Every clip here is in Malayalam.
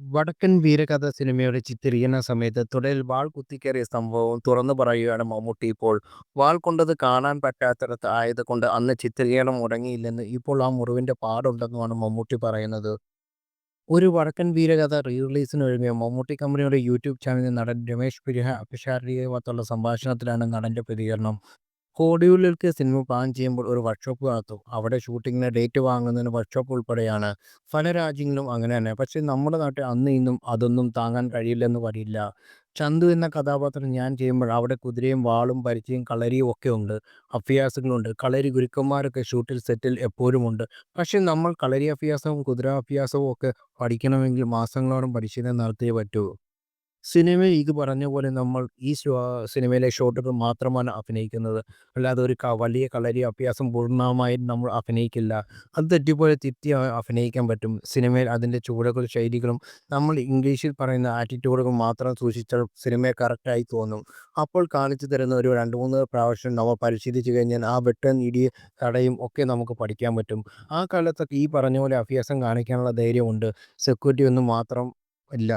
വടക്കൻ വീരകഥ സിനിമയുടെ ചിത്രീകരണ സമയത്ത് തുടരിൽ വാൾ കുത്തിക്കേറിയ സംഭവം തുറന്നു പറയുകയാണ് മമ്മൂട്ടി ഇപ്പോൾ. വാൾ കൊണ്ടത് കാണാൻ പറ്റാത്തിടത്ത് ആയതുകൊണ്ട് അന്ന് ചിത്രീകരണം മുടങ്ങിയില്ലെന്ന് ഇപ്പോൾ ആ മുറിവിന്റെ പാടുണ്ടെന്നുമാണ് മമ്മൂട്ടി പറയുന്നത്. ഒരു വടക്കൻ വീരകഥ റീ റിലീസിന് റിലീസിനൊരുങ്ങിയ മമ്മൂട്ടി കമ്പനിയുടെ യൂട്യൂബ് ചാനലിൽ നടൻ രമേശ് പിരിഹ അഭിഷാരിയുമൊത്തുള്ള സംഭാഷണത്തിലാണ് നടന്റെ പ്രതികരണം. കോടിയുള്ളിലേക്ക് സിനിമ പ്ലാൻ ചെയ്യുമ്പോൾ ഒരു വർക്ക്ഷോപ്പ് നടത്തും. അവിടെ ഷൂട്ടിങ്ങിന് ഡേറ്റ് വാങ്ങുന്നതിന് വർക്ക്ഷോപ്പ് ഉൾപ്പെടെയാണ്. പല രാജ്യങ്ങളിലും അങ്ങനെ തന്നെ. പക്ഷേ നമ്മുടെ നാട്ടിൽ അന്ന് ഇന്നും അതൊന്നും താങ്ങാൻ കഴിയില്ലെന്ന് പറയില്ല ചന്തു എന്ന കഥാപാത്രം ഞാൻ ചെയ്യുമ്പോൾ അവിടെ കുതിരയും വാളും പരിചയം കളരിയും ഒക്കെ ഉണ്ട്. അഭ്യാസങ്ങളുണ്ട്. കളരി ഗുരുക്കന്മാരൊക്കെ ഷൂട്ടിൽ സെറ്റിൽ എപ്പോഴും ഉണ്ട് പക്ഷേ നമ്മൾ കളരി അഭ്യാസവും കുതിര അഭ്യാസവും ഒക്കെ പഠിക്കണമെങ്കിൽ മാസങ്ങളോളം പരിശീലനം നടത്തിയേ പറ്റൂ. സിനിമയിൽ ഇത് പറഞ്ഞ പോലെ നമ്മൾ ഈ സിനിമയിലെ ഷോട്ടുകൾ മാത്രമാണ് അഭിനയിക്കുന്നത്. അല്ലാതെ ഒരു വലിയ കളരി അഭ്യാസം പൂർണമായും നമ്മൾ അഭിനയിക്കില്ല. അത് തെറ്റിപ്പോലെ തിരുത്തി അഭിനയിക്കാൻ പറ്റും. സിനിമയിൽ അതിന്റെ ചുവടുകളും ശൈലികളും നമ്മൾ ഇംഗ്ലീഷിൽ പറയുന്ന ആറ്റിറ്റ്യൂഡുകൾ മാത്രം സൂക്ഷിച്ചാൽ സിനിമയെ കറക്റ്റായി തോന്നും. അപ്പോൾ കാണിച്ചു തരുന്ന ഒരു 2, 3 പ്രാവശ്യം നമ്മൾ പരിശീലിച്ചു കഴിഞ്ഞാൽ ആ വെട്ടൻ ഇടിയും തടയും ഒക്കെ നമുക്ക് പഠിക്കാൻ പറ്റും. ആ കാലത്തൊക്കെ ഈ പറഞ്ഞ പോലെ അഭ്യാസം കാണിക്കാനുള്ള ധൈര്യമുണ്ട്. സെക്യൂരിറ്റി ഒന്നും മാത്രം ഇല്ല.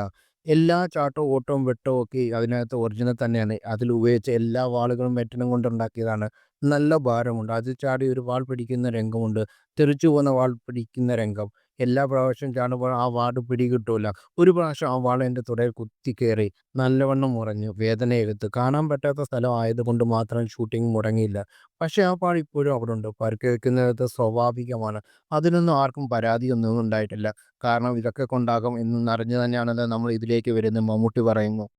എല്ലാ ചാട്ടവും ഓട്ടവും വെട്ടവും ഒക്കെ അതിനകത്ത് ഒറിജിനൽ തന്നെയാണ്. അതിൽ ഉപയോഗിച്ച എല്ലാ വാളുകളും മെറ്റലും കൊണ്ടുണ്ടാക്കിയതാണ്. നല്ല ഭാരമുണ്ട്. അതിൽ ചാടി ഒരു വാൾ പിടിക്കുന്ന രംഗമുണ്ട്. തെറിച്ചു പോകുന്ന വാൾ പിടിക്കുന്ന രംഗം. എല്ലാ പ്രാവശ്യം ചാടുമ്പോൾ ആ വാട് പിടികിട്ടൂല. ഒരു പ്രാവശ്യം ആ വാൾ എന്റെ തുടയിൽ കുത്തിക്കേറി. നല്ലവണ്ണം മുറിഞ്ഞു. വേദനയെടുത്തു. കാണാൻ പറ്റാത്ത സ്ഥലം ആയതുകൊണ്ട് മാത്രം ഷൂട്ടിംഗ് മുടങ്ങിയില്ല. പക്ഷേ ആ പാട് ഇപ്പോഴും അവിടെ അവിടുണ്ട്. പരിക്കേൽക്കുന്നത് സ്വാഭാവികമാണ്. അതിനൊന്നും ആർക്കും പരാതിയൊന്നും ഉണ്ടായിട്ടില്ല. കാരണം ഇതൊക്കെ കൊണ്ടാകും എന്നറിഞ്ഞു തന്നെയാണല്ലോ നമ്മൾ ഇതിലേക്ക് വരുന്നത് മമ്മൂട്ടി പറയുന്നു.